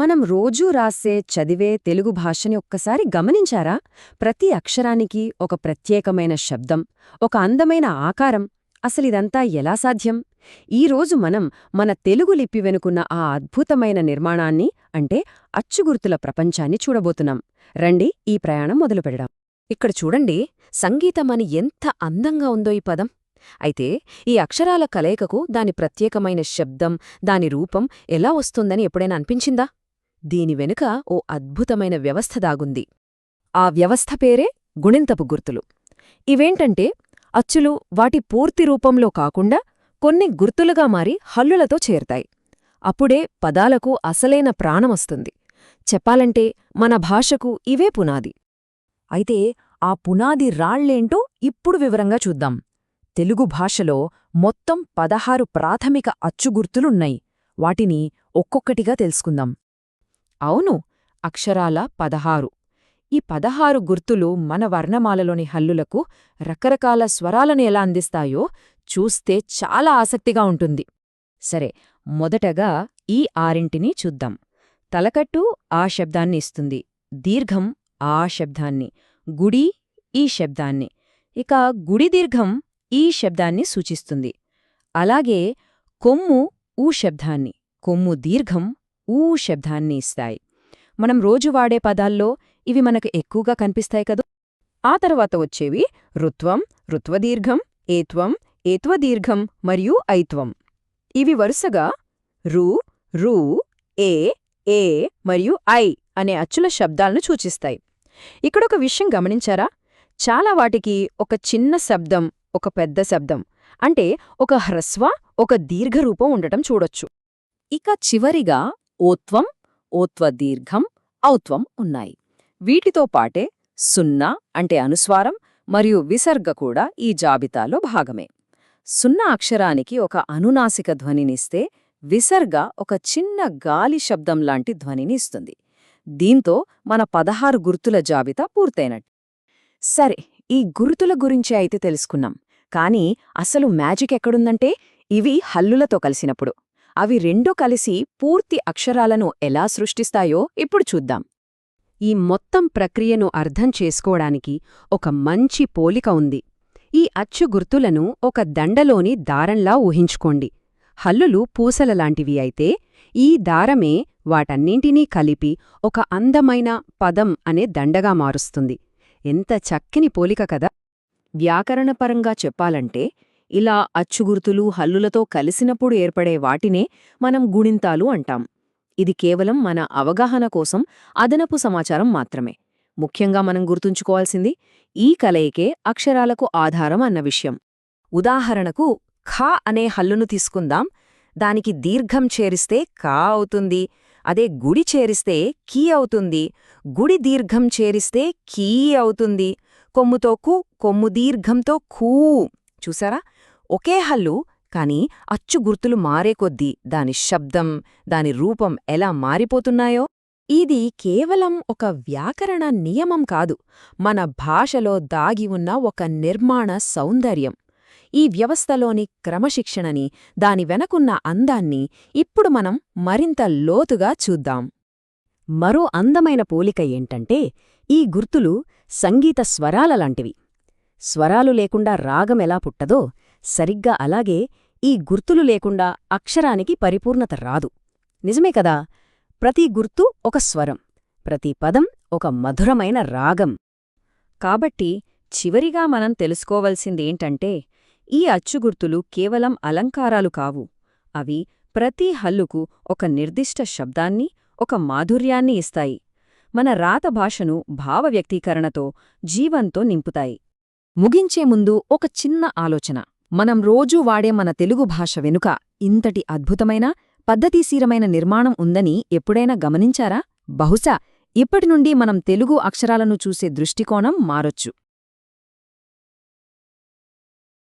మనం రోజూ రాసే చదివే తెలుగు భాషని ఒక్కసారి గమనించారా? ప్రతి అక్షరానికి ఒక ప్రత్యేకమైన శబ్దం ఒక అందమైన ఆకారం. అసలిదంతా ఎలా సాధ్యం? ఈరోజు మనం మన తెలుగు లిపి వెనుకున్న ఆ అద్భుతమైన నిర్మాణాన్ని అంటే అచ్చుగుర్తుల ప్రపంచాన్ని చూడబోతున్నాం. రండి ఈ ప్రయాణం మొదలుపెడదాం ఇక్కడ చూడండి సంగీతమని ఎంత అందంగా ఉందో ఈ పదం. అయితే ఈ అక్షరాల కలయికకు దాని ప్రత్యేకమైన శబ్దం దాని రూపం ఎలా వస్తుందని ఎప్పుడైనా అనిపించిందా? దీని వెనుక ఓ అద్భుతమైన వ్యవస్థ దాగుంది. ఆ వ్యవస్థ పేరే గుణింతపు గుర్తులు. ఇవేంటంటే అచ్చులు వాటి పూర్తి రూపంలో కాకుండా కొన్ని గుర్తులుగా మారి హల్లులతో చేరతాయి. అప్పుడే పదాలకు అసలైన ప్రాణమొస్తుంది చెప్పాలంటే మన భాషకు ఇవే పునాది. అయితే ఆ పునాది రాళ్ళేంటో ఇప్పుడు వివరంగా చూద్దాం. తెలుగు భాషలో మొత్తం పదహారు ప్రాథమిక అచ్చుగుర్తులున్నాయి వాటిని ఒక్కొక్కటిగా తెలుసుకుందాం. అవును అక్షరాల పదహారు. ఈ పదహారు గుర్తులు మన వర్ణమాలలోని హల్లులకు రకరకాల స్వరాలను ఎలా అందిస్తాయో చూస్తే చాలా ఆసక్తిగా ఉంటుంది. సరే మొదటగా ఈ ఆరింటిని చూద్దాం. తలకట్టు ఆ శబ్దాన్ని ఇస్తుంది. దీర్ఘం ఆ శబ్దాన్ని. గుడి ఈ శబ్దాన్ని. ఇక గుడి దీర్ఘం ఈ శబ్దాన్ని సూచిస్తుంది. అలాగే కొమ్ము ఊ శబ్దాన్ని. కొమ్ము దీర్ఘం ఊ శబ్దాన్ని ఇస్తాయి. మనం రోజు వాడే పదాల్లో ఇవి మనకు ఎక్కువగా కనిపిస్తాయి కదూ? ఆ తర్వాత వచ్చేవి రుత్వం రుత్వదీర్ఘం ఏత్వం ఏత్వదీర్ఘం మరియు ఐత్వం. ఇవి వరుసగా రు రు ఏ ఏ మరియు ఐ అనే అచ్చుల శబ్దాలను సూచిస్తాయి. ఇక్కడొక విషయం గమనించారా? చాలా వాటికి ఒక చిన్న శబ్దం ఒక పెద్ద శబ్దం అంటే ఒక హ్రస్వ ఒక దీర్ఘరూపం ఉండటం చూడొచ్చు. ఇక చివరిగా ఓత్వం ఓత్వదీర్ఘం ఔత్వం ఉన్నాయి. వీటితో పాటే సున్నా అంటే అనుస్వారం మరియు విసర్గ కూడా ఈ జాబితాలో భాగమే. సున్నా అక్షరానికి ఒక అనునాసిక ధ్వనినిస్తే విసర్గ ఒక చిన్న గాలి శబ్దంలాంటి ధ్వనిని ఇస్తుంది. దీంతో మన పదహారు గుర్తుల జాబితా పూర్తయినట్టు. సరే ఈ గుర్తుల గురించి అయితే తెలుసుకున్నాం. కానీ అసలు మ్యాజిక్ ఎక్కడుందంటే ఇవి హల్లులతో కలిసినప్పుడు. అవి రెండు కలిసి పూర్తి అక్షరాలను ఎలా సృష్టిస్తాయో ఇప్పుడు చూద్దాం. ఈ మొత్తం ప్రక్రియను అర్థం చేసుకోవడానికి ఒక మంచి పోలిక ఉంది. ఈ అచ్చు గుర్తులను ఒక దండలోని దారంలా ఊహించుకోండి. హల్లులు పూసలలాంటివి అయితే ఈ దారమే వాటన్నింటినీ కలిపి ఒక అందమైన పదం అనే దండగా మారుస్తుంది. ఎంత చక్కని పోలిక కదా! వ్యాకరణపరంగా చెప్పాలంటే ఇలా అచ్చుగుర్తులు హల్లులతో కలిసినప్పుడు ఏర్పడే వాటినే మనం గుణింతాలు అంటాం. ఇది కేవలం మన అవగాహన కోసం అదనపు సమాచారం మాత్రమే. ముఖ్యంగా మనం గుర్తుంచుకోవాల్సింది ఈ కలయికే అక్షరాలకు ఆధారం అన్న విషయం. ఉదాహరణకు ఖా అనే హల్లును తీసుకుందాం. దానికి దీర్ఘం చేరిస్తే కా అవుతుంది. అదే గుడి చేరిస్తే కీ అవుతుంది. గుడి దీర్ఘం చేరిస్తే కీ అవుతుంది. కొమ్ముతో కు కొమ్ము దీర్ఘంతో కూ చూసారా? ఒకే హల్లు కాని అచ్చు గుర్తులు మారేకొద్దీ దాని శబ్దం దాని రూపం ఎలా మారిపోతున్నాయో? ఇది కేవలం ఒక వ్యాకరణ నియమం కాదు. మన భాషలో దాగి ఉన్న ఒక నిర్మాణ సౌందర్యం. ఈ వ్యవస్థలోని క్రమశిక్షణని దాని వెనకున్న అందాన్ని ఇప్పుడు మనం మరింత లోతుగా చూద్దాం. మరో అందమైన పోలిక ఏంటంటే ఈ గుర్తులు సంగీత స్వరాలలాంటివి స్వరాలు లేకుండా రాగం ఎలా పుట్టదో సరిగ్గా అలాగే ఈ గుర్తులు లేకుండా అక్షరానికి పరిపూర్ణత రాదు. నిజమే కదా? ప్రతి గుర్తు ఒక స్వరం ప్రతి పదం ఒక మధురమైన రాగం. కాబట్టి చివరిగా మనం తెలుసుకోవలసిందేంటంటే ఈ అచ్చుగుర్తులు కేవలం అలంకారాలు కావు. అవి ప్రతి హల్లుకు ఒక నిర్దిష్ట శబ్దాన్ని ఒక మాధుర్యాన్ని ఇస్తాయి. మన రాత భాషను భావవ్యక్తీకరణతో జీవంతో నింపుతాయి. ముగించే ముందు ఒక చిన్న ఆలోచన. మనం రోజూ వాడే మన తెలుగు భాష వెనుక ఇంతటి అద్భుతమైన పద్ధతిశీరమైన నిర్మాణం ఉందని ఎప్పుడైనా గమనించారా? బహుశా ఇప్పటి నుండి మనం తెలుగు అక్షరాలను చూసే దృష్టికోణం మారొచ్చు.